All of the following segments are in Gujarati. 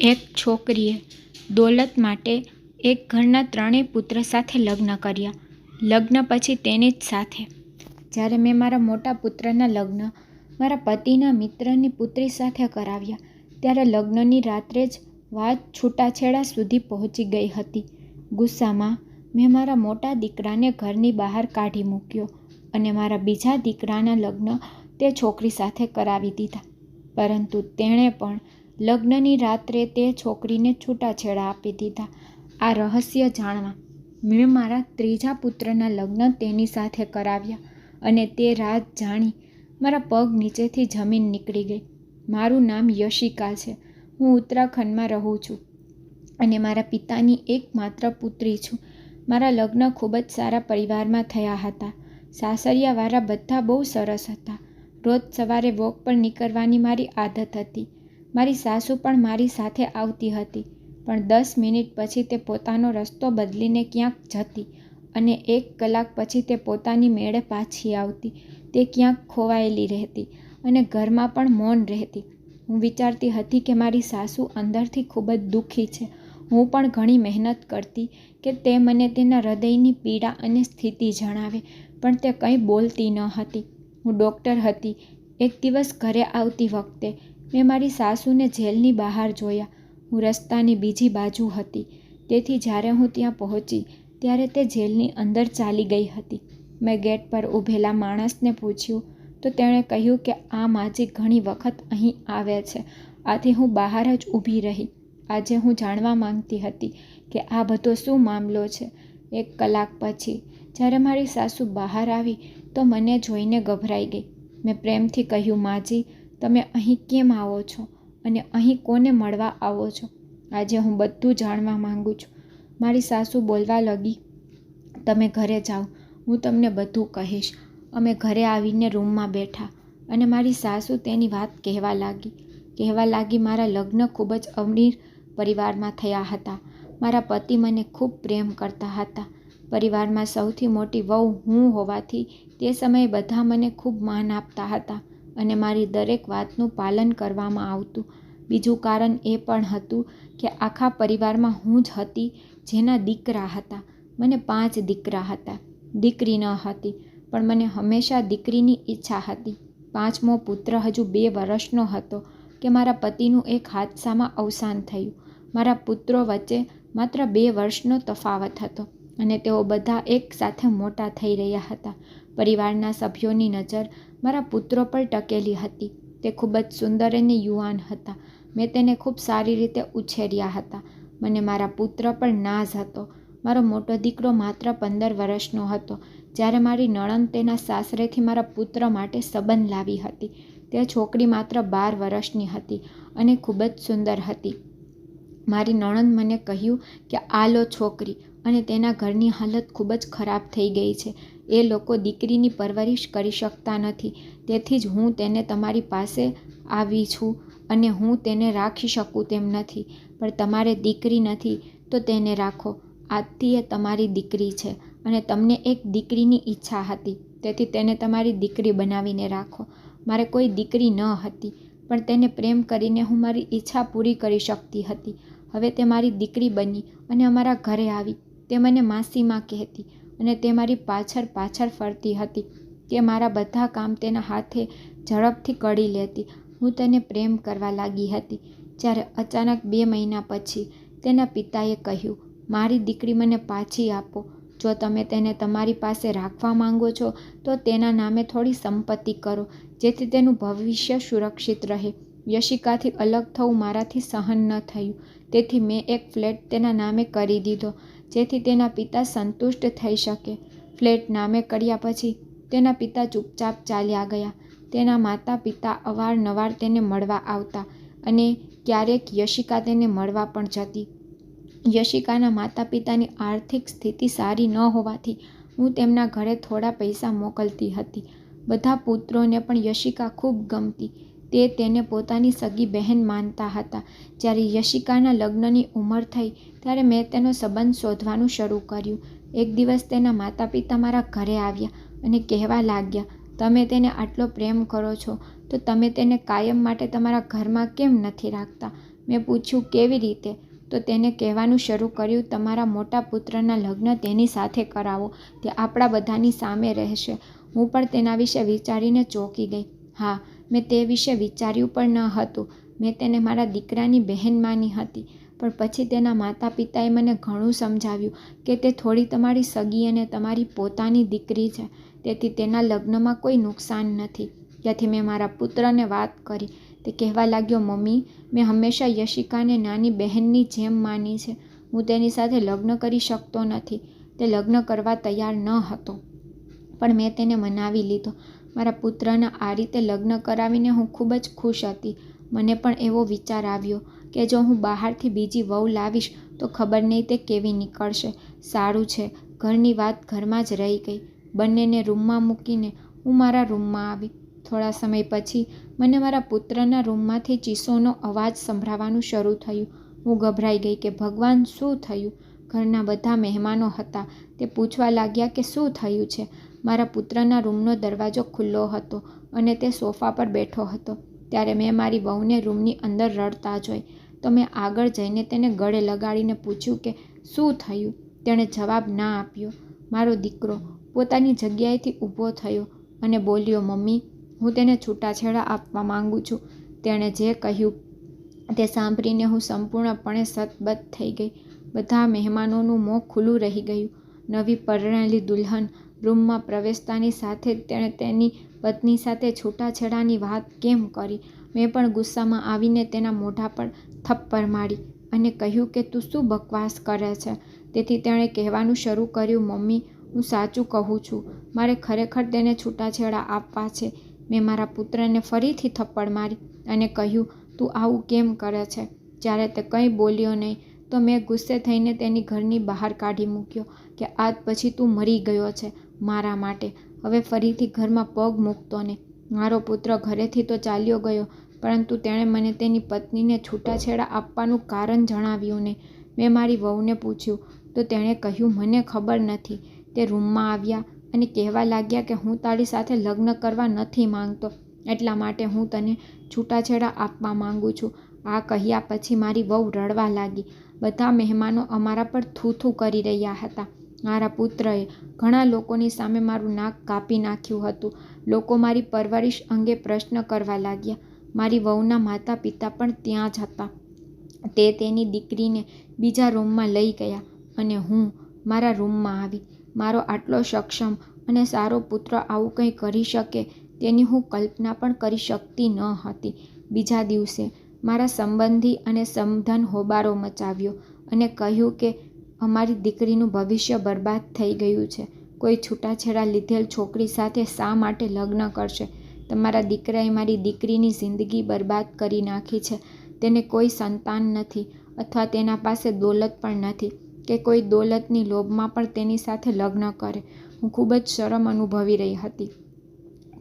એક છોકરીએ દોલત માટે એક ઘરના ત્રણેય પુત્ર સાથે લગ્ન કર્યા. લગ્ન પછી તેની જ સાથે. જ્યારે મેં મારા મોટા પુત્રના લગ્ન મારા પતિના મિત્રની પુત્રી સાથે કરાવ્યા, ત્યારે લગ્નની રાત્રે જ વાત છૂટાછેડા સુધી પહોંચી ગઈ હતી. ગુસ્સામાં મેં મારા મોટા દીકરાને ઘરની બહાર કાઢી મૂક્યો અને મારા બીજા દીકરાના લગ્ન તે છોકરી સાથે કરાવી દીધા. પરંતુ તેણે પણ લગ્નની રાત્રે તે છોકરીને છૂટાછેડા આપી દીધા. આ રહસ્ય જાણવા મેં મારા ત્રીજા પુત્રના લગ્ન તેની સાથે કરાવ્યા અને તે રાત જાણી મારા પગ નીચેથી જમીન નીકળી ગઈ. મારું નામ યશિકા છે. હું ઉત્તરાખંડમાં રહું છું અને મારા પિતાની એકમાત્ર પુત્રી છું. મારા લગ્ન ખૂબ જ સારા પરિવારમાં થયા હતા. સાસરિયાવાળા બધા બહુ સરસ હતા. રોજ સવારે વોક પર નીકળવાની મારી આદત હતી. મારી સાસુ પણ મારી સાથે આવતી હતી, પણ દસ મિનિટ પછી તે પોતાનો રસ્તો બદલીને ક્યાંક જતી અને એક કલાક પછી તે પોતાની મેળે પાછી આવતી. તે ક્યાંક ખોવાયેલી રહેતી અને ઘરમાં પણ મૌન રહેતી. હું વિચારતી હતી કે મારી સાસુ અંદરથી ખૂબ જ દુઃખી છે. હું પણ ઘણી મહેનત કરતી કે તે મને તેના હૃદયની પીડા અને સ્થિતિ જણાવે, પણ તે કંઈ બોલતી ન હતી. હું ડૉક્ટર હતી. એક દિવસ ઘરે આવતી વખતે મેં મારી સાસુને જેલની બહાર જોયા. હું રસ્તાની બીજી બાજુ હતી તેથી જ્યારે હું ત્યાં પહોંચી ત્યારે તે જેલની અંદર ચાલી ગઈ હતી. મેં ગેટ પર ઊભેલા માણસને પૂછ્યું તો તેણે કહ્યું કે આ માજી ઘણી વખત અહીં આવે છે આથી હું બહાર જ ઊભી રહી. આજે હું જાણવા માંગતી હતી કે આ બધો શું મામલો છે. એક કલાક પછી જ્યારે મારી સાસુ બહાર આવી તો મને જોઈને ગભરાઈ ગઈ. મેં પ્રેમથી કહ્યું માજી, તમે અહીં કેમ આવો છો અને અહીં કોને મળવા આવો છો? આજે હું બધું જાણવા માંગુ છું. મારી સાસુ બોલવા લાગી, તમે ઘરે જાઓ, હું તમને બધું કહીશ. અમે ઘરે આવીને રૂમમાં બેઠા અને મારી સાસુ તેની વાત કહેવા લાગી. કહેવા લાગી મારા લગ્ન ખૂબ જ અમીર પરિવારમાં થયા હતા. મારા પતિ મને ખૂબ પ્રેમ કરતા હતા. પરિવારમાં સૌથી મોટી વહુ હું હોવાથી તે સમયે બધા મને ખૂબ માન આપતા હતા અને મારી દરેક વાતનું પાલન કરવામાં આવતું. બીજું કારણ એ પણ હતું કે આખા પરિવારમાં હું જ હતી, જેના દીકરા હતા. મને પાંચ દીકરા હતા. દીકરી ન હતી, પણ મને હંમેશા દીકરીની ઈચ્છા હતી. પાંચમો પુત્ર હજુ બે વર્ષનો હતો કે મારા પતિનું એક હાદસામાં અવસાન થયું. મારા પુત્રો વચ્ચે માત્ર બે વર્ષનો તફાવત હતો અને તેઓ બધા એક સાથે મોટા થઈ રહ્યા હતા. પરિવારના સભ્યોની નજર મારા પુત્રો પર ટકેલી હતી. તે ખૂબ જ સુંદર અને યુવાન હતા. મેં તેને ખૂબ સારી રીતે ઉછેર્યા હતા. મને મારા પુત્ર પર નાઝ હતો. મારો મોટો દીકરો માત્ર પંદર વર્ષનો હતો જ્યારે મારી નણંદ તેના સાસરેથી મારા પુત્ર માટે સંબંધ લાવી હતી. તે છોકરી માત્ર બાર વર્ષની હતી અને ખૂબ જ સુંદર હતી. મારી નણંદ મને કહ્યું કે, આ લો છોકરી અને તેના ઘરની હાલત ખૂબ જ ખરાબ થઈ ગઈ છે. એ લોકો દીકરીની પરવરિશ કરી શકતા નથી તેથી જ હું તેને તમારી પાસે આવી છું અને હું તેને રાખી શકું તેમ નથી પણ તમારે દીકરી નથી, તો તેને રાખો. આજથી એ તમારી દીકરી છે અને તમને એક દીકરીની ઈચ્છા હતી તેથી તેને તમારી દીકરી બનાવીને રાખો. મારે કોઈ દીકરી ન હતી, પણ તેને પ્રેમ કરીને હું મારી ઈચ્છા પૂરી કરી શકતી હતી. હવે તે મારી દીકરી બની અને અમારા ઘરે આવી. તે મને માસીમાં કહેતી અને તે મારી પાછળ પાછળ ફરતી હતી. તે મારા બધા કામ તેના હાથે ઝડપથી કરી લેતી. હું તેને પ્રેમ કરવા લાગી હતી જ્યારે અચાનક બે મહિના પછી તેના પિતાએ કહ્યું, મારી દીકરી મને પાછી આપો. જો તમે તેને તમારી પાસે રાખવા માંગો છો તો તેના નામે થોડી સંપત્તિ કરો જેથી તેનું ભવિષ્ય સુરક્ષિત રહે. યશિકાથી અલગ થવું મારાથી સહન ન થયું તેથી મેં એક ફ્લેટ તેના નામે કરી દીધો જેથી તેના પિતા સંતુષ્ટ થઈ શકે. ફ્લેટ નામે કર્યા પછી તેના પિતા ચૂપચાપ ચાલ્યા ગયા. તેના માતા પિતા અવારનવાર તેને મળવા આવતા અને ક્યારેક યશિકા તેને મળવા પણ જતી. યશિકાના માતા પિતાની આર્થિક સ્થિતિ સારી ન હોવાથી હું તેમના ઘરે થોડા પૈસા મોકલતી હતી. બધા પુત્રોને પણ યશિકા ખૂબ ગમતી. તે તેને પોતાની સગી બહેન માનતા હતા. જ્યારે યશિકાના લગ્નની ઉંમર થઈ, ત્યારે મેં તેનો સંબંધ શોધવાનું શરૂ કર્યું. એક દિવસ તેના માતા પિતા મારા ઘરે આવ્યા અને કહેવા લાગ્યા, તમે તેને આટલો પ્રેમ કરો છો, તો તમે તેને કાયમ માટે તમારા ઘરમાં કેમ નથી રાખતા? મેં પૂછ્યું, કેવી રીતે તો તેને કહેવાનું શરૂ કર્યું, તમારા મોટા પુત્રના લગ્ન તેની સાથે કરાવો, તે આપણા બધાની સામે રહેશે હું પણ તેના વિશે વિચારીને ચોંકી ગઈ હા મેં તે વિશે વિચાર્યું પણ ન હતું. મેં તેને મારા દીકરાની બહેન માની હતી, પણ પછી તેના માતા પિતાએ મને ઘણું સમજાવ્યું કે તે થોડી તમારી સગી અને તમારી પોતાની દીકરી છે. તેથી તેના લગ્નમાં કોઈ નુકસાન નથી. ત્યાંથી મેં મારા પુત્રને વાત કરી. તે કહેવા લાગ્યો, મમ્મી, મેં હંમેશા યશિકાને નાની બહેનની જેમ માની છે. હું તેની સાથે લગ્ન કરી શકતો નથી. તે લગ્ન કરવા તૈયાર ન હતો. પણ મેં તેને મનાવી લીધો. મારા પુત્રના આ રીતે લગ્ન કરાવીને હું ખૂબ જ ખુશ હતી. મને પણ એવો વિચાર આવ્યો કે જો હું બહારથી બીજી વહુ લાવીશ, તો ખબર નહીં તે કેવી નીકળશે. સારું છે, ઘરની વાત ઘરમાં જ રહી ગઈ. બંનેને રૂમમાં મૂકીને હું મારા રૂમમાં આવી. થોડા સમય પછી મને મારા પુત્રના રૂમમાંથી ચીસોનો અવાજ સંભળાવાનું શરૂ થયું. હું ગભરાઈ ગઈ કે ભગવાન, શું થયું? ઘરના બધા મહેમાનો હતા. તે પૂછવા લાગ્યા કે શું થયું છે? મારા પુત્રના રૂમનો દરવાજો ખુલ્લો હતો અને તે સોફા પર બેઠો હતો. ત્યારે મેં મારી વહુને રૂમની અંદર રડતા જોઈ. તો મેં આગળ જઈને તેને ગળે લગાડીને પૂછ્યું કે, શું થયું? તેણે જવાબ ના આપ્યો. મારો દીકરો પોતાની જગ્યાએથી ઊભો થયો અને બોલ્યો, મમ્મી, હું તેને છૂટાછેડા આપવા માંગુ છું. તેણે જે કહ્યું તે સાંભળીને હું સંપૂર્ણપણે સતબદ્ધ થઈ ગઈ. બધા મહેમાનોનું મોં ખુલ્લું રહી ગયું. નવી પરણેલી દુલ્હન રૂમમાં પ્રવેશતાની સાથે જ તેણે તેની પત્ની સાથે છૂટાછેડાની વાત કેમ કરી? મેં પણ ગુસ્સામાં આવીને તેના મોઢા પર થપ્પડ મારી અને કહ્યું કે તું શું બકવાસ કરે છે? તેથી તેણે કહેવાનું શરૂ કર્યું, મમ્મી, હું સાચું કહું છું. મારે ખરેખર તેને છૂટાછેડા આપવા છે. મેં મારા પુત્રને ફરીથી થપ્પડ મારી અને કહ્યું, તું આવું કેમ કરે છે? જ્યારે તે કંઈ બોલ્યો નહીં. તો મેં ગુસ્સે થઈને તેની ઘરની બહાર કાઢી મૂક્યો કે આજ પછી તું મરી ગયો છે. મારા માટે. હવે ફરીથી ઘરમાં પગ મૂકતો ને મારો પુત્ર ઘરેથી તો ચાલ્યો ગયો, પરંતુ તેણે મને તેની પત્નીને છૂટાછેડા આપવાનું કારણ જણાવ્યું ને મેં મારી વહુને પૂછ્યું, તો તેણે કહ્યું, મને ખબર નથી. તે રૂમમાં આવ્યા અને કહેવા લાગ્યા કે હું તારી સાથે લગ્ન કરવા નથી માંગતો, એટલા માટે હું તને છૂટાછેડા આપવા માંગુ છું. આ કહ્યા પછી મારી વહુ રડવા લાગી. બધા મહેમાનો અમારા પર થૂથું કરી રહ્યા હતા. મારા પુત્રએ ઘણા લોકોની સામે મારું નાક કાપી નાખ્યું હતું. લોકો મારી પરવરિશ અંગે પ્રશ્ન કરવા લાગ્યા. મારી વહુના માતા પિતા પણ ત્યાં જ હતા. તે તેની દીકરીને બીજા રૂમમાં લઈ ગયા અને હું મારા રૂમમાં આવી. મારો આટલો સક્ષમ અને સારો પુત્ર આવું કંઈ કરી શકે તેની હું કલ્પના પણ કરી શકતી ન હતી. બીજા દિવસે મારા સંબંધી અને સમધન હોબારો મચાવ્યો અને કહ્યું કે અમારી દીકરીનું ભવિષ્ય બરબાદ થઈ ગયું છે. કોઈ છૂટાછેડા લીધેલ છોકરી સાથે શા માટે લગ્ન કરશે? તમારા દીકરાએ મારી દીકરીની જિંદગી બરબાદ કરી નાખી છે. તેને કોઈ સંતાન નથી અથવા તેના પાસે દોલત પણ નથી કે કોઈ દોલતની લોભમાં પણ તેની સાથે લગ્ન કરે. હું ખૂબ જ શરમ અનુભવી રહી હતી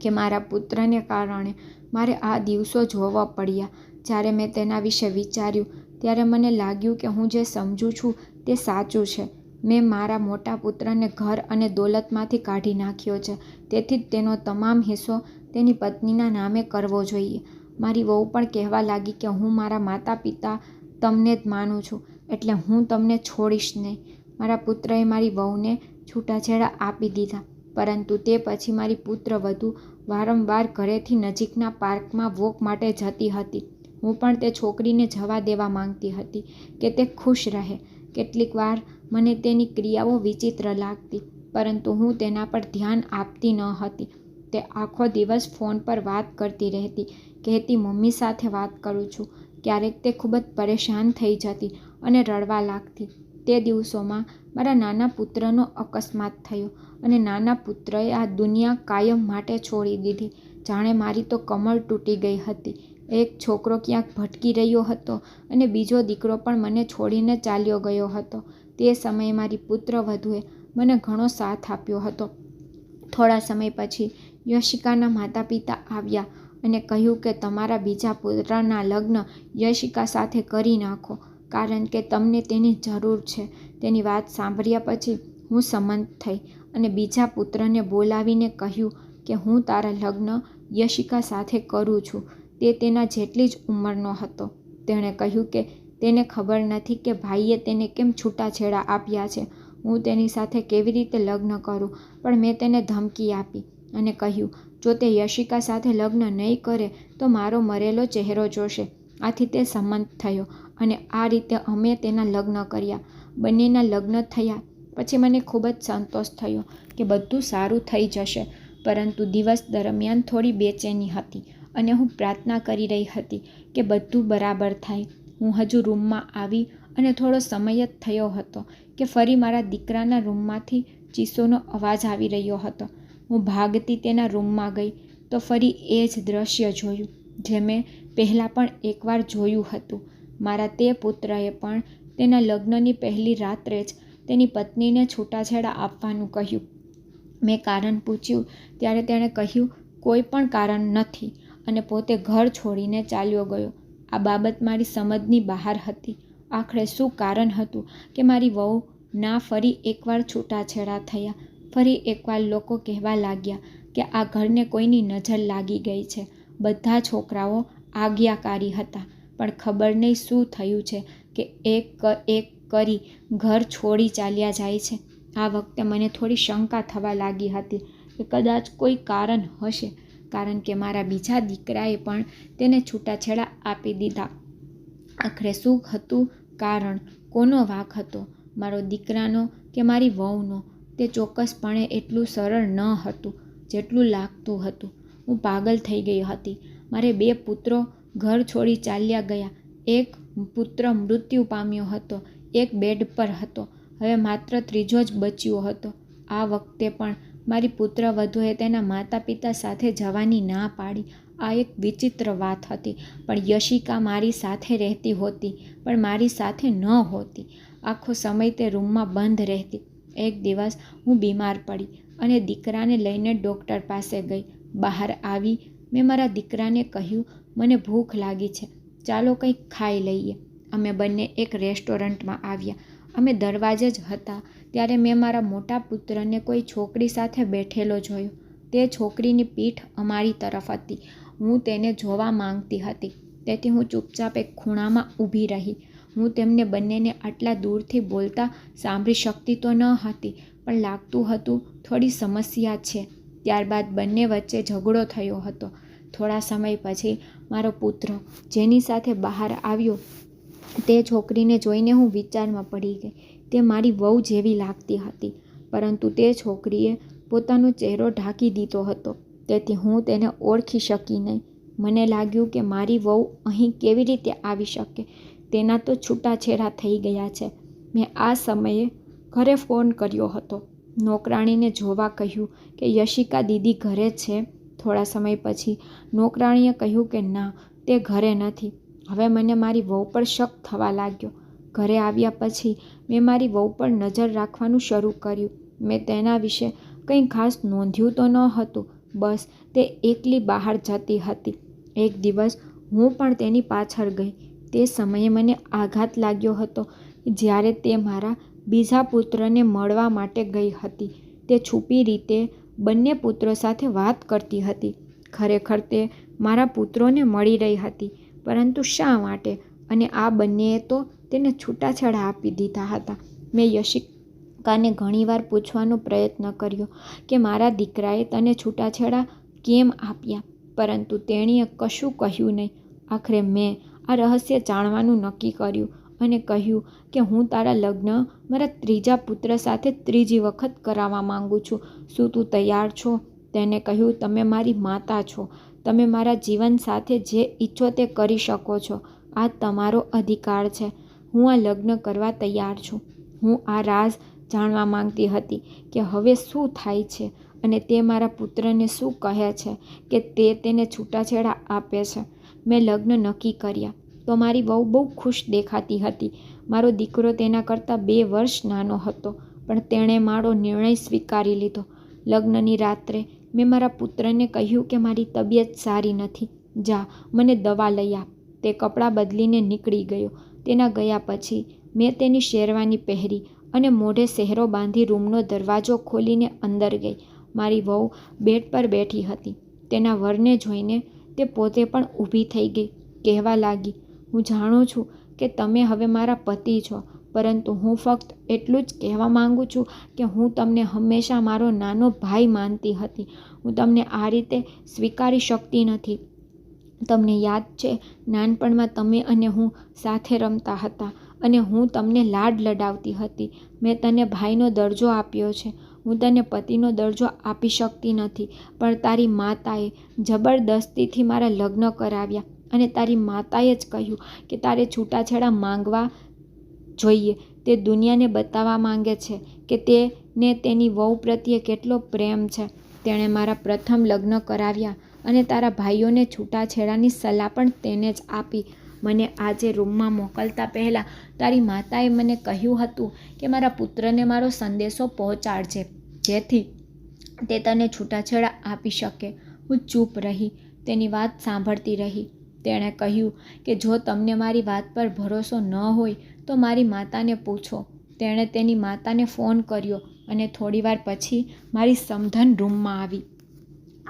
કે મારા પુત્રને કારણે મારે આ દિવસો જોવા પડ્યા. જ્યારે મેં તેના વિશે વિચાર્યું, ત્યારે મને લાગ્યું કે હું જે સમજું છું તે સાચું છે. મેં મારા મોટા પુત્રને ઘર અને દોલતમાંથી કાઢી નાખ્યો છે. તેથી જ તેનો તમામ હિસ્સો તેની પત્નીના નામે કરવો જોઈએ. મારી વહુ પણ કહેવા લાગી કે હું મારા માતા પિતા તમને જ માનું છું, એટલે હું તમને છોડીશ નહીં. મારા પુત્રએ મારી વહુને છૂટાછેડા આપી દીધા, પરંતુ તે પછી મારી પુત્ર વધુ વારંવાર ઘરેથી નજીકના પાર્કમાં વોક માટે જતી હતી. હું પણ તે છોકરીને જવા દેવા માંગતી હતી કે તે ખુશ રહે. કેટલીક વાર મને તેની ક્રિયાઓ વિચિત્ર લાગતી, પરંતુ હું તેના પર ધ્યાન આપતી ન હતી. તે આખો દિવસ ફોન પર વાત કરતી રહેતી, કહેતી, મમ્મી સાથે વાત કરું છું. ક્યારેક તે ખૂબ જ પરેશાન થઈ જતી અને રડવા લાગતી. તે દિવસોમાં મારા નાના પુત્રનો અકસ્માત થયો અને નાના પુત્રએ આ દુનિયા કાયમ માટે છોડી દીધી. જાણે મારી તો કમર તૂટી ગઈ હતી. એક છોકરો ક્યાંક ભટકી રહ્યો હતો અને બીજો દીકરો પણ મને છોડીને ચાલ્યો ગયો હતો. તે સમયે મારી પુત્રવધુએ મને ઘણો સાથ આપ્યો હતો. થોડા સમય પછી યશિકાના માતા પિતા આવ્યા અને કહ્યું કે તમારા બીજા પુત્રના લગ્ન યશિકા સાથે કરી નાખો, કારણ કે તમને તેની જરૂર છે. તેની વાત સાંભળ્યા પછી હું સંમત થઈ અને બીજા પુત્રને બોલાવીને કહ્યું કે હું તારા લગ્ન યશિકા સાથે કરું છું. તે તેના જેટલી જ ઉંમરનો હતો. તેણે કહ્યું કે તેને ખબર નથી કે ભાઈએ તેને કેમ છૂટાછેડા આપ્યા છે. હું તેની સાથે કેવી રીતે લગ્ન કરું? પણ મેં તેને ધમકી આપી અને કહ્યું, જો તે યશિકા સાથે લગ્ન નહીં કરે, તો મારો મરેલો ચહેરો જોશે. આથી તે સંમત થયો અને આ રીતે અમે તેના લગ્ન કર્યા. બંનેના લગ્ન થયા પછી મને ખૂબ જ સંતોષ થયો કે બધું સારું થઈ જશે. પરંતુ દિવસ દરમિયાન થોડી બેચેની હતી. અને હું પ્રાર્થના કરી રહી હતી કે બધું બરાબર થાય. હું હજુ રૂમમાં આવી અને થોડો સમય જ થયો હતો કે ફરી મારા દીકરાના રૂમમાંથી ચીસોનો અવાજ આવી રહ્યો હતો. હું ભાગતી તેના રૂમમાં ગઈ તો ફરી એ જ દ્રશ્ય જોયું, જે મેં પહેલાં પણ એકવાર જોયું હતું. મારા તે પુત્રએ પણ તેના લગ્નની પહેલી રાત્રે જ તેની પત્નીને છૂટાછેડા આપવાનું કહ્યું. મેં કારણ પૂછ્યું, ત્યારે તેણે કહ્યું, કોઈ પણ કારણ નથી. અને પોતે ઘર છોડીને ચાલ્યો ગયો. આ બાબત મારી સમજની બહાર હતી. આખરે શું કારણ હતું કે મારી વહુ ના ફરી એકવાર છૂટાછેડા થયા. ફરી એકવાર લોકો કહેવા લાગ્યા કે આ ઘરને કોઈની નજર લાગી ગઈ છે. બધા છોકરાઓ આજ્ઞાકારી હતા. પણ ખબર નહીં શું થયું છે કે એક એક કરી ઘર છોડી ચાલ્યા જાય છે. આ વખતે મને થોડી શંકા થવા લાગી હતી કે કદાચ કોઈ કારણ હશે. કારણ કે મારા બીજા દીકરાએ પણ તેને છૂટાછેડા આપી દીધા. આખરે શું હતું કારણ કોનો વાંક હતો? મારો દીકરાનો કે મારી વહુનો? તે ચોક્કસપણે એટલું સરળ ન હતું જેટલું લાગતું હતું. હું પાગલ થઈ ગઈ હતી. મારે બે પુત્રો ઘર છોડી ચાલ્યા ગયા. એક પુત્ર મૃત્યુ પામ્યો હતો. એક બેડ પર હતો. હવે માત્ર ત્રીજો જ બચ્યો હતો. આ વખતે પણ મારી પુત્રવધૂએ તેના માતા પિતા સાથે જવાની ના પાડી. આ એક વિચિત્ર વાત હતી, પણ યશિકા મારી સાથે રહેતી હોતી, પણ મારી સાથે ન હોતી. આખો સમય તે રૂમમાં બંધ રહેતી. એક દિવસ હું બીમાર પડી અને દીકરાને લઈને ડૉક્ટર પાસે ગઈ. બહાર આવી મેં મારા દીકરાને કહ્યું, મને ભૂખ લાગી છે. ચાલો કંઈક ખાઈ લઈએ. અમે બંને એક રેસ્ટોરન્ટમાં આવ્યા. અમે દરવાજે જ હતા, ત્યારે મેં મારા મોટા પુત્રને કોઈ છોકરી સાથે બેઠેલો જોયો. તે છોકરીની પીઠ અમારી તરફ હતી. હું તેને જોવા માંગતી હતી. તેથી હું ચૂપચાપ એક ખૂણામાં ઊભી રહી. હું તેમને બંનેને આટલા દૂરથી બોલતા સાંભળી શકતી તો ન હતી, પણ લાગતું હતું થોડી સમસ્યા છે. ત્યારબાદ બંને વચ્ચે ઝઘડો થયો હતો. થોડા સમય પછી મારો પુત્ર જેની સાથે બહાર આવ્યો તે છોકરીને જોઈને હું વિચારમાં પડી ગઈ. તે મારી વહુ જેવી લાગતી હતી, પરંતુ તે છોકરીએ પોતાનો ચહેરો ઢાંકી દીધો હતો. તેથી હું તેને ઓળખી શકી નહીં. મને લાગ્યું કે મારી વહુ અહીં કેવી રીતે આવી શકે. તેના તો છૂટાછેડા થઈ ગયા છે. મેં આ સમયે ઘરે ફોન કર્યો હતો. નોકરાણીને જોવા કહ્યું કે યશિકા દીદી ઘરે છે. થોડા સમય પછી નોકરાણીએ કહ્યું કે ના, તે ઘરે નથી. હવે મને મારી વહુ પર શક થવા લાગ્યો. ઘરે આવ્યા પછી મેં મારી વહુ પર નજર રાખવાનું શરૂ કર્યું. મેં તેના વિશે કંઈ ખાસ નોંધ્યું તો ન હતું. બસ, તે એકલી બહાર જતી હતી. એક દિવસ હું પણ તેની પાછળ ગઈ. તે સમયે મને આઘાત લાગ્યો હતો જ્યારે તે મારા બીજા પુત્રને મળવા માટે ગઈ હતી. તે છુપી રીતે બંને પુત્રો સાથે વાત કરતી હતી. ખરેખર તે મારા પુત્રોને મળી રહી હતી. પરંતુ શા માટે? અને આ બંનેએ તો તેને છૂટાછેડા આપી દીધા હતા. મેં યશિકાને ઘણીવાર પૂછવાનો પ્રયત્ન કર્યો કે, મારા દીકરાએ તને છૂટાછેડા કેમ આપ્યા? પરંતુ તેણીએ કશું કહ્યું નહીં. આખરે મેં આ રહસ્ય જાણવાનું નક્કી કર્યું અને કહ્યું કે, હું તારા લગ્ન મારા ત્રીજા પુત્ર સાથે ત્રીજી વખત કરાવવા માંગુ છું. શું તું તૈયાર છો? તેને કહ્યું, તમે મારી માતા છો. તમે મારા જીવન સાથે જે ઈચ્છો તે કરી શકો છો. આ તમારો અધિકાર છે. હું આ લગ્ન કરવા તૈયાર છું. હું આ રાઝ જાણવા માંગતી હતી કે હવે શું થાય છે અને તે મારા પુત્રને શું કહે છે કે તે તેને છૂટાછેડા આપે છે. મેં લગ્ન નક્કી કર્યા. તો મારી વહુ બહુ ખુશ દેખાતી હતી. મારો દીકરો તેના કરતાં બે વર્ષ નાનો હતો, પણ તેણે મારો નિર્ણય સ્વીકારી લીધો. લગ્નની રાત્રે મેં મારા પુત્રને કહ્યું કે મારી તબિયત સારી નથી. જા, મને દવા લઈ આપ. તે કપડાં બદલીને નીકળી ગયો. તેના ગયા પછી મેં તેની શેરવાની પહેરી અને મોઢે સહેરો બાંધી રૂમનો દરવાજો ખોલીને અંદર ગઈ. મારી વહુ બેડ પર બેઠી હતી. તેના વરને જોઈને તે પોતે પણ ઊભી થઈ ગઈ. કહેવા લાગી, હું જાણું છું કે તમે હવે મારા પતિ છો. પરંતુ હું ફક્ત એટલું જ કહેવા માંગુ છું કે હું તમને હંમેશા મારો નાનો ભાઈ માનતી હતી. હું તમને આ રીતે સ્વીકારી શકતી નથી. તમને યાદ છે, નાનપણમાં તમે અને હું સાથે રમતા હતા અને હું તમને લાડ લડાવતી હતી. મેં તને ભાઈનો દરજ્જો આપ્યો છે. હું તને પતિનો દરજ્જો આપી શકતી નથી. પણ તારી માતાએ જબરદસ્તીથી મારા લગ્ન કરાવ્યા અને તારી માતાએ જ કહ્યું કે તારે છૂટાછેડા માંગવા જોઈએ. તે દુનિયાને બતાવવા માંગે છે કે તેને તેની વહુ પ્રત્યે કેટલો પ્રેમ છે. તેણે મારા પ્રથમ લગ્ન કરાવ્યા અને તારા ભાઈઓને છૂટાછેડાની સલાહ પણ તેને જ આપી. મને આજે રૂમમાં મોકલતા પહેલાં તારી માતાએ મને કહ્યું હતું કે મારા પુત્રને મારો સંદેશો પહોંચાડજે, જેથી તે તને છૂટાછેડા આપી શકે. હું ચૂપ રહી, તેની વાત સાંભળતી રહી. તેણે કહ્યું કે જો તમને મારી વાત પર ભરોસો ન હોય તો મારી માતાને પૂછો. તેણે તેની માતાને ફોન કર્યો અને થોડીવાર પછી મારી સમધન રૂમમાં આવી.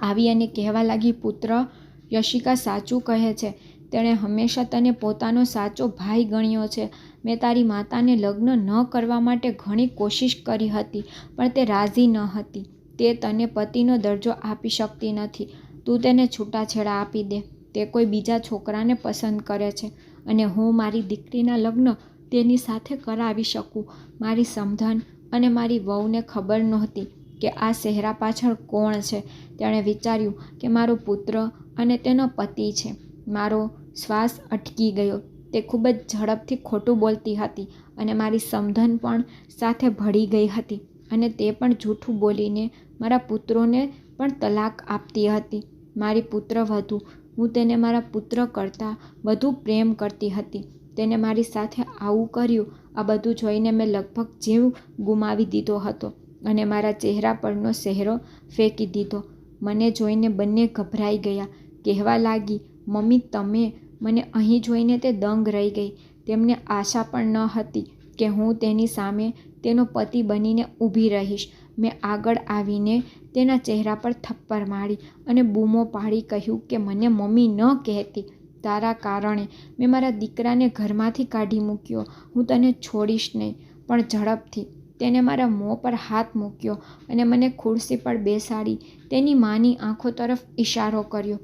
આવી અને કહેવા લાગી, પુત્ર, યશિકા સાચું કહે છે. તેણે હંમેશા તને પોતાનો સાચો ભાઈ ગણ્યો છે. મેં તારી માતાને લગ્ન ન કરવા માટે ઘણી કોશિશ કરી હતી, પણ તે રાજી ન હતી. તે તને પતિનો દરજ્જો આપી શકતી નથી. તું તેને છૂટાછેડા આપી દે. તે કોઈ બીજા છોકરાને પસંદ કરે છે. અને હું મારી દીકરીના લગ્ન તેની સાથે કરાવી શકું? મારી સમધન અને મારી વહુને ખબર નહોતી કે આ ચહેરા પાછળ કોણ છે. તેણે વિચાર્યું કે મારો પુત્ર અને તેનો પતિ છે. મારો શ્વાસ અટકી ગયો. તે ખૂબ જ ઝડપથી ખોટું બોલતી હતી અને મારી સમધન પણ સાથે ભળી ગઈ હતી અને તે પણ જૂઠું બોલીને મારા પુત્રોને પણ તલાક આપતી હતી. મારી પુત્ર વધુ. હું તેને મારા પુત્ર કરતાં વધુ પ્રેમ કરતી હતી. તેને મારી સાથે આવું કર્યું, આ બધું જોઈને મેં લગભગ જીવ ગુમાવી દીધો હતો અને મારા ચહેરા પરનો ચહેરો ફેંકી દીધો. મને જોઈને બંને ગભરાઈ ગયા. કહેવા લાગી, મમ્મી, તમે મને અહીં જોઈને તે દંગ રહી ગઈ. તેમને આશા પણ ન હતી કે હું તેની સામે તેનો પતિ બનીને ઊભી રહીશ. મેં આગળ આવીને તેના ચહેરા પર થપ્પર મારી અને બૂમો પાડી કહ્યું કે, મને મમ્મી ન કહેતી. તારા કારણે મેં મારા દીકરાને ઘરમાંથી કાઢી મૂક્યો. હું તને છોડીશ નહીં, પણ ઝડપથી. તેને મારા મોં પર હાથ મૂક્યો અને મને ખુરશી પર બેસાડી તેની માની આંખો તરફ ઇશારો કર્યો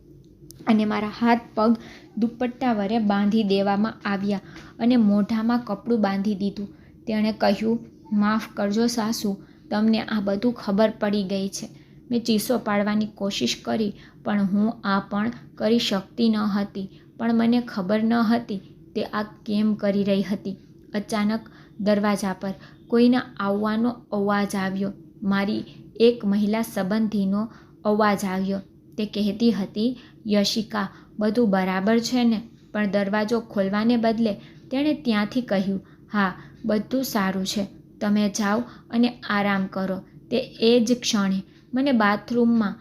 અને મારા હાથ પગ દુપટ્ટા વડે બાંધી દેવામાં આવ્યા અને મોઢામાં કપડું બાંધી દીધું. તેણે કહ્યું, માફ કરજો સાસુ, તમને આ બધું ખબર પડી ગઈ છે. મેં ચીસો પાડવાની કોશિશ કરી, પણ હું આ પણ કરી શકતી ન હતી. પણ મને ખબર ન હતી તે આ કેમ કરી રહી હતી. અચાનક દરવાજા પર કોઈના આવવાનો અવાજ આવ્યો. મારી એક મહિલા સંબંધીનો અવાજ આવ્યો. તે કહેતી હતી, યશિકા, બધું બરાબર છે ને? પણ દરવાજો ખોલવાને બદલે તેણે ત્યાંથી કહ્યું, હા, બધું સારું છે. તમે જાઓ અને આરામ કરો. તે એ જ ક્ષણે મને બાથરૂમમાં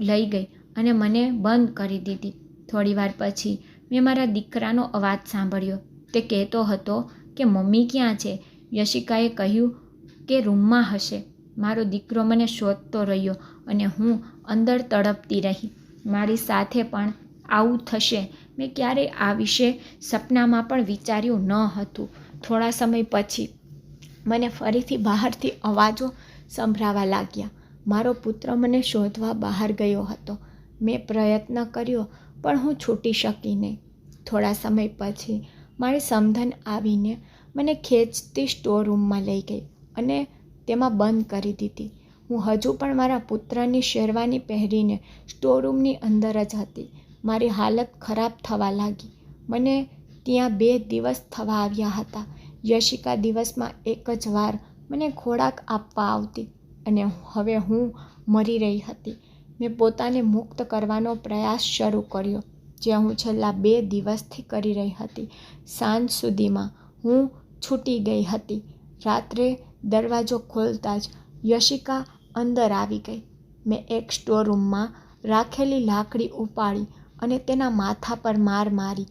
લઈ ગઈ અને મને બંધ કરી દીધી. થોડીવાર પછી મેં મારા દીકરાનો અવાજ સાંભળ્યો. તે કહેતો હતો કે, મમ્મી ક્યાં છે? યશિકાએ કહ્યું કે, રૂમમાં હશે. મારો દીકરો મને શોધતો રહ્યો અને હું અંદર તડપતી રહી. મારી સાથે પણ આવું થશે. મેં ક્યારેય આ વિશે સપનામાં પણ વિચાર્યું ન હતું. થોડા સમય પછી મને ફરીથી બહારથી અવાજો સંભળાવા લાગ્યા. મારો પુત્ર મને શોધવા બહાર ગયો હતો. મેં પ્રયત્ન કર્યો પણ હું છૂટી શકી નહીં. થોડા સમય પછી મારી સમધન આવીને મને ખેંચતી સ્ટોર રૂમમાં લઈ ગઈ અને તેમાં બંધ કરી દીધી. હું હજુ પણ મારા પુત્રની શેરવાની પહેરીને સ્ટોર રૂમની અંદર જ હતી. મારી હાલત ખરાબ થવા લાગી. મને ત્યાં બે દિવસ થવા આવ્યા હતા. યશિકા દિવસમાં એક જ વાર મને ખોરાક આપવા આવતી અને હવે હું મરી રહી હતી. મેં પોતાને મુક્ત કરવાનો પ્રયાસ શરૂ કર્યો જે હું છેલ્લા બે દિવસથી કરી રહી હતી. સાંજ સુધીમાં હું છૂટી ગઈ હતી. રાત્રે દરવાજો ખોલતા જ યશિકા અંદર આવી ગઈ. મેં એક સ્ટોર રૂમમાં રાખેલી લાકડી ઉપાડી અને તેના માથા પર માર મારી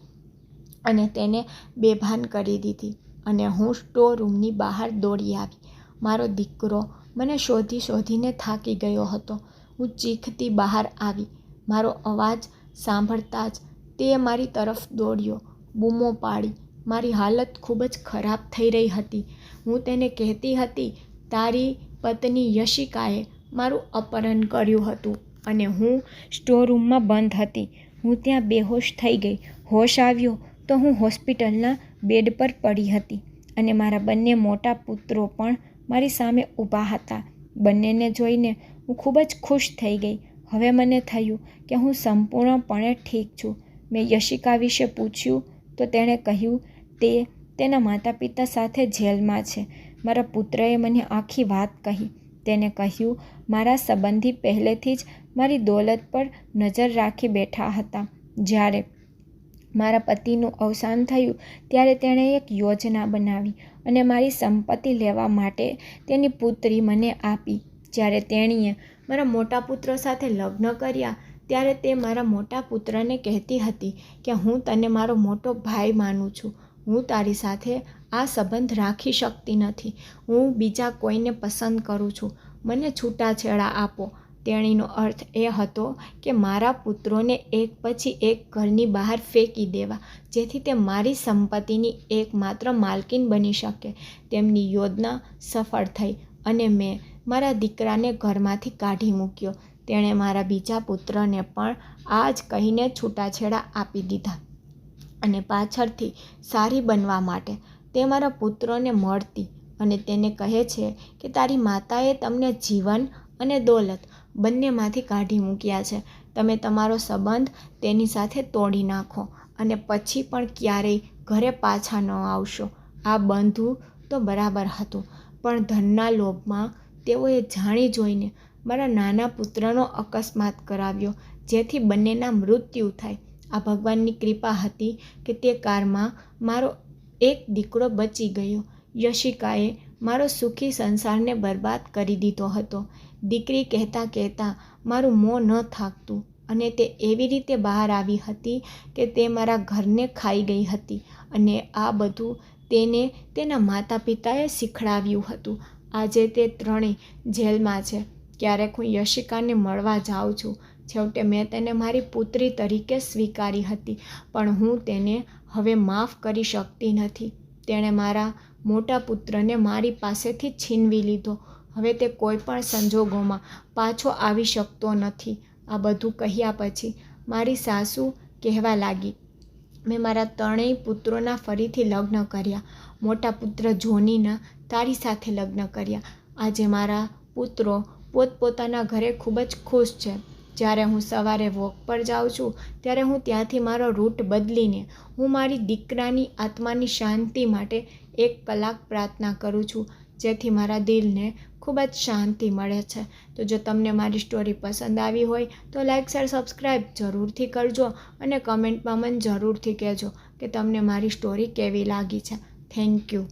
અને તેને બેભાન કરી દીધી અને હું સ્ટોર રૂમની બહાર દોડી આવી. મારો દીકરો મને શોધી શોધીને થાકી ગયો હતો. હું ચીખતી બહાર આવી. મારો અવાજ સાંભળતા જ તે મારી તરફ દોડ્યો, બૂમો પાડી. મારી હાલત ખૂબ જ ખરાબ થઈ રહી હતી. હું તેને કહેતી હતી, તારી પત્ની યશિકાએ મારું અપહરણ કર્યું હતું અને હું સ્ટોર રૂમમાં બંધ હતી. હું ત્યાં બેહોશ થઈ ગઈ. હોશ આવ્યો તો હું હોસ્પિટલના બેડ પર પડી હતી અને મારા બંને મોટા પુત્રો પણ મારી સામે ઊભા હતા. બંનેને જોઈને હું ખૂબ જ ખુશ થઈ ગઈ. હવે મને થયું કે હું સંપૂર્ણપણે ઠીક છું. મેં યશિકા વિશે પૂછ્યું તો તેણે કહ્યું, તે તેના માતા પિતા સાથે જેલમાં છે. મારા પુત્રએ મને આખી વાત કહી. તેને કહ્યું, મારા સંબંધી પહેલેથી જ મારી દોલત પર નજર રાખી બેઠા હતા. જ્યારે મારા પતિનું અવસાન થયું, ત્યારે તેણે એક યોજના બનાવી અને મારી સંપત્તિ લેવા માટે તેની પુત્રી મને આપી. જ્યારે તેણીએ મારા મોટા પુત્ર સાથે લગ્ન કર્યા, ત્યારે તે મારા મોટા પુત્રને કહેતી હતી કે હું તને મારો મોટો ભાઈ માનું છું. હું તારી સાથે આ સંબંધ રાખી શકતી નથી. હું બીજા કોઈને પસંદ કરું છું. મને છૂટાછેડા આપો. તેણીનો અર્થ એ હતો કે મારા પુત્રોને એક પછી એક ઘરની બહાર ફેંકી દેવા, જેથી તે મારી સંપત્તિની એકમાત્ર માલકીન બની શકે. તેમની યોજના સફળ થઈ અને મેં મારા દીકરાને ઘરમાંથી કાઢી મૂક્યો. તેણે મારા બીજા પુત્રને પણ આ જ કહીને છૂટાછેડા આપી દીધા અને પાછળથી સારી બનવા માટે તે મારા પુત્રોને મળતી અને તેને કહે છે કે તારી માતાએ તમને જીવન અને દોલત બંનેમાંથી કાઢી મૂક્યા છે. તમે તમારો સંબંધ તેની સાથે તોડી નાખો અને પછી પણ ક્યારેય ઘરે પાછા ન આવશો. આ બંધુ તો બરાબર હતું, પણ ધનના લોભમાં તેઓએ જાણી જોઈને મારા નાના પુત્રનો અકસ્માત કરાવ્યો, જેથી બંનેના મૃત્યુ થાય. આ ભગવાનની કૃપા હતી કે તે કારમાં મારો એક દીકરો બચી ગયો. યશિકાએ મારો સુખી સંસારને બરબાદ કરી દીધો હતો. દીકરી કહેતા કહેતા મારું મોં ન થાકતું અને તે એવી રીતે બહાર આવી હતી કે તે મારા ઘરને ખાઈ ગઈ હતી અને આ બધું તેને તેના માતા પિતાએ શીખડાવ્યું હતું. આજે તે ત્રણેય જેલમાં છે. ક્યારેક હું યશિકાને મળવા જાઉં છું. છેવટે મેં તેને મારી પુત્રી તરીકે સ્વીકારી હતી, પણ હું તેને હવે માફ કરી શકતી નથી. તેણે મારા મોટા પુત્રને મારી પાસેથી છીનવી લીધો. હવે તે કોઈ પણ સંજોગોમાં પાછો આવી શકતો નથી. આ બધું કહ્યા પછી મારી સાસુ કહેવા લાગી મેં મારા ત્રણેય પુત્રોના ફરીથી લગ્ન કર્યા. મોટા પુત્ર જોનીના તારી સાથે લગ્ન કર્યા. આજે મારા પુત્રો પોતપોતાના ઘરે ખૂબ જ ખુશ છે. જ્યારે હું સવારે વોક પર જાઉં છું, ત્યારે હું ત્યાંથી મારો રૂટ બદલીને હું મારી દીકરાની આત્માની શાંતિ માટે એક કલાક પ્રાર્થના કરું છું, જેથી મારા દિલને ખૂબ જ શાંતિ મળે છે. તો જો તમને મારી સ્ટોરી પસંદ આવી હોય, તો લાઇક શેર સબસ્ક્રાઈબ જરૂરથી કરજો અને કમેન્ટમાં મને જરૂરથી કહેજો કે તમને મારી સ્ટોરી કેવી લાગી છે. Thank you